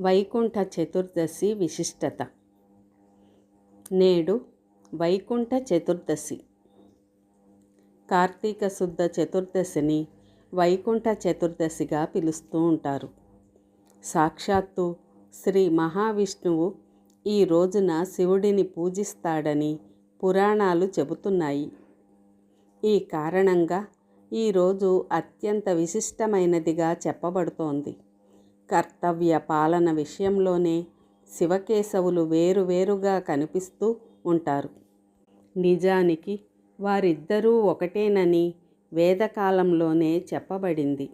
వైకుంఠ చతుర్దశి విశిష్టత. నేడు వైకుంఠ చతుర్దశి. కార్తీక శుద్ధ చతుర్దశిని వైకుంఠ చతుర్దశిగా పిలుస్తూ ఉంటారు. సాక్షాత్తు శ్రీ మహావిష్ణువు ఈ రోజున శివుడిని పూజిస్తాడని పురాణాలు చెబుతున్నాయి. ఈ కారణంగా ఈరోజు అత్యంత విశిష్టమైనదిగా చెప్పబడుతోంది. కర్తవ్య పాలన విషయంలోనే శివకేశవులు వేరువేరుగా కనిపిస్తూ ఉంటారు. నిజానికి వారిద్దరూ ఒకటేనని వేదకాలంలోనే చెప్పబడింది.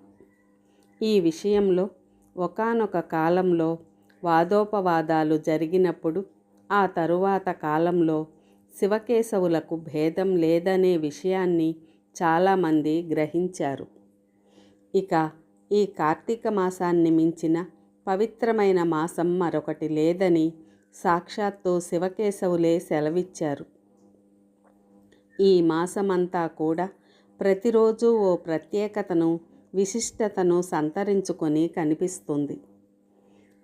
ఈ విషయంలో ఒకానొక కాలంలో వాదోపవాదాలు జరిగినప్పుడు ఆ తరువాత కాలంలో శివకేశవులకు భేదం లేదనే విషయాన్ని చాలామంది గ్రహించారు. ఇక ఈ కార్తీక మాసాన్ని మించిన పవిత్రమైన మాసం మరొకటి లేదని సాక్షాత్తు శివకేశవులే సెలవిచ్చారు. ఈ మాసమంతా కూడా ప్రతిరోజు ఓ ప్రత్యేకతను విశిష్టతను సంతరించుకొని కనిపిస్తుంది.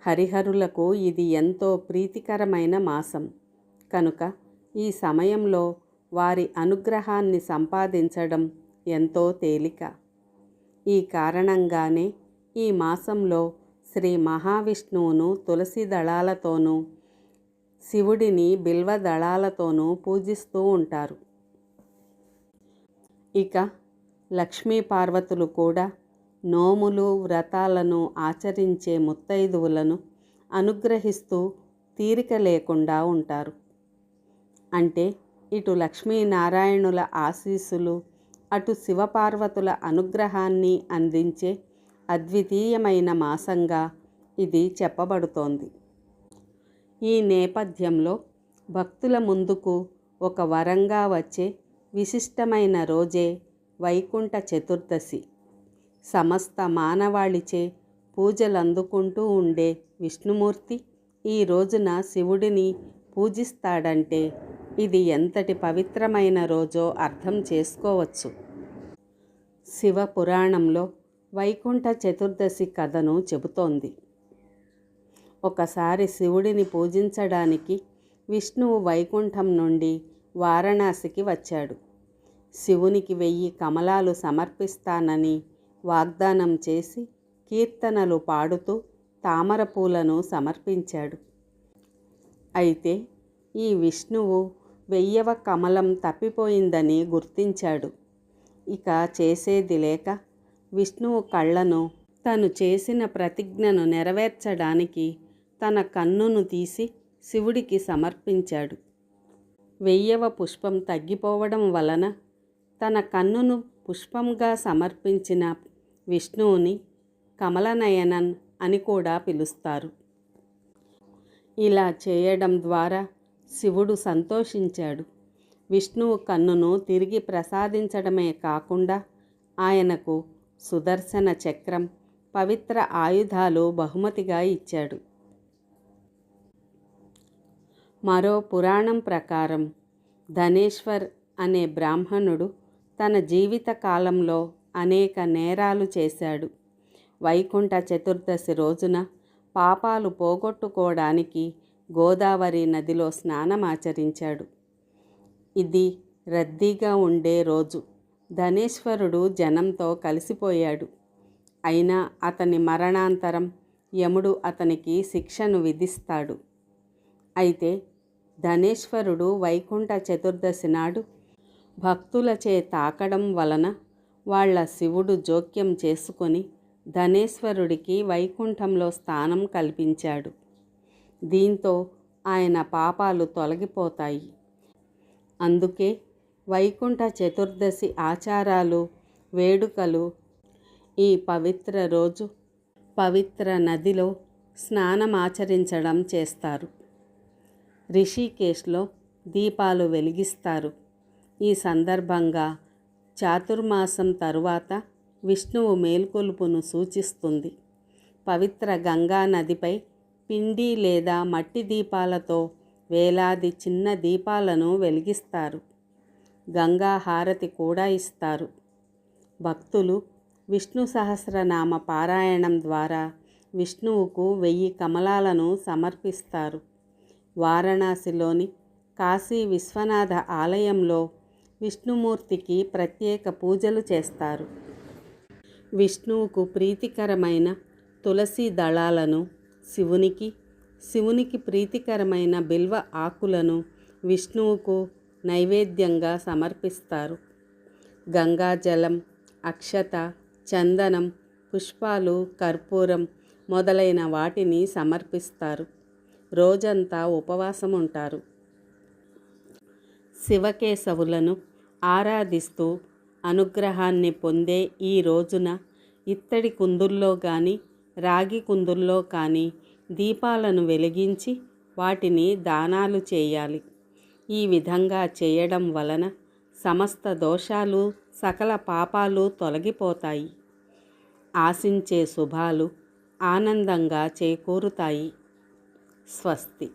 హరిహరులకు ఇది ఎంతో ప్రీతికరమైన మాసం. కనుక ఈ సమయంలో వారి అనుగ్రహాన్ని సంపాదించడం ఎంతో తేలిక. ఈ కారణంగానే ఈ మాసంలో శ్రీ మహావిష్ణువును తులసి దళాలతోనూ శివుడిని బిల్వ దళాలతోనూ పూజిస్తూ ఉంటారు. ఇక లక్ష్మీ పార్వతులు కూడా నోములు వ్రతాలను ఆచరించే ముత్తైదువులను అనుగ్రహిస్తూ తీరిక లేకుండా ఉంటారు. అంటే ఇటు లక్ష్మీనారాయణుల ఆశీస్సులు అటు శివపార్వతుల అనుగ్రహాన్ని అందించే అద్వితీయమైన మాసంగా ఇది చెప్పబడుతోంది. ఈ నేపథ్యంలో భక్తుల ముందుకు ఒక వరంగా వచ్చే విశిష్టమైన రోజే వైకుంఠ చతుర్దశి. సమస్త మానవాళిచే పూజలు అందుకుంటూ ఉండే విష్ణుమూర్తి ఈ రోజున శివుడిని పూజిస్తాడంటే ఇది ఎంతటి పవిత్రమైన రోజో అర్థం చేసుకోవచ్చు. శివ పురాణంలో వైకుంఠ చతుర్దశి కథను చెబుతోంది. ఒకసారి శివుడిని పూజించడానికి విష్ణువు వైకుంఠం నుండి వారణాసికి వచ్చాడు. శివునికి వెయ్యి కమలాలు సమర్పిస్తానని వాగ్దానం చేసి కీర్తనలు పాడుతూ తామర పూలను సమర్పించాడు. అయితే ఈ విష్ణువు వెయ్యవ కమలం తప్పిపోయిందని గుర్తించాడు. ఇక చేసేది లేక విష్ణువు కళ్ళను తను చేసిన ప్రతిజ్ఞను నెరవేర్చడానికి తన కన్నును తీసి శివుడికి సమర్పించాడు. వెయ్యవ పుష్పం తగ్గిపోవడం వలన తన కన్నును పుష్పంగా సమర్పించిన విష్ణువుని కమలనయనన్ అని కూడా పిలుస్తారు. ఇలా చేయడం ద్వారా శివుడు సంతోషించాడు. విష్ణువు కన్నును తిరిగి ప్రసాదించడమే కాకుండా ఆయనకు సుదర్శన చక్రం పవిత్ర ఆయుధాలు బహుమతిగా ఇచ్చాడు. మరో పురాణం ప్రకారం ధనేశ్వర్ అనే బ్రాహ్మణుడు తన జీవిత కాలంలో అనేక నేరాలు చేశాడు. వైకుంఠ చతుర్దశి రోజున పాపాలు పోగొట్టుకోవడానికి గోదావరి నదిలో స్నానమాచరించాడు ఇది రద్దీగా ఉండే రోజు. ధనేశ్వరుడు జనంతో కలిసిపోయాడు. అయినా అతని మరణాంతరం యముడు అతనికి శిక్షను విధిస్తాడు. అయితే ధనేశ్వరుడు వైకుంఠ చతుర్దశి నాడు భక్తులచే తాకడం వలన వాళ్ళ శివుడు జోక్యం చేసుకొని ధనేశ్వరుడికి వైకుంఠంలో స్థానం కల్పించాడు. దీంతో ఆయన పాపాలు తొలగిపోతాయి. అందుకే వైకుంఠ చతుర్దశి ఆచారాలు వేడుకలు ఈ పవిత్ర రోజు పవిత్ర నదిలో స్నానమాచరించడం చేస్తారు. రిషికేశ్లో దీపాలు వెలిగిస్తారు. ఈ సందర్భంగా చాతుర్మాసం తరువాత విష్ణువు మేల్కొలుపును సూచిస్తుంది. పవిత్ర గంగా నదిపై పిండి లేదా మట్టి దీపాలతో వేలాది చిన్న దీపాలను వెలిగిస్తారు. గంగా హారతి కూడా ఇస్తారు. భక్తులు విష్ణు సహస్రనామ పారాయణం ద్వారా విష్ణువుకు వెయ్యి కమలాలను సమర్పిస్తారు. వారణాసిలోని కాశీ విశ్వనాథ ఆలయంలో విష్ణుమూర్తికి ప్రత్యేక పూజలు చేస్తారు. విష్ణువుకు ప్రీతికరమైన తులసి దళాలను శివునికి శివునికి ప్రీతికరమైన బిల్వ ఆకులను విష్ణువుకు నైవేద్యంగా సమర్పిస్తారు. గంగాజలం అక్షత చందనం పుష్పాలు కర్పూరం మొదలైన వాటిని సమర్పిస్తారు. రోజంతా ఉపవాసం ఉంటారు శివకేశవులను ఆరాధిస్తూ అనుగ్రహాన్ని పొందే ఈ రోజున ఇత్తడి కుందుల్లో కానీ రాగి కుందుల్లో కానీ దీపాలను వెలిగించి వాటిని దానాలు చేయాలి. ఈ విధంగా చేయడం వలన సమస్త దోషాలు సకల పాపాలు తొలగిపోతాయి. ఆశించే శుభాలు ఆనందంగా చేకూరుతాయి. స్వస్తి.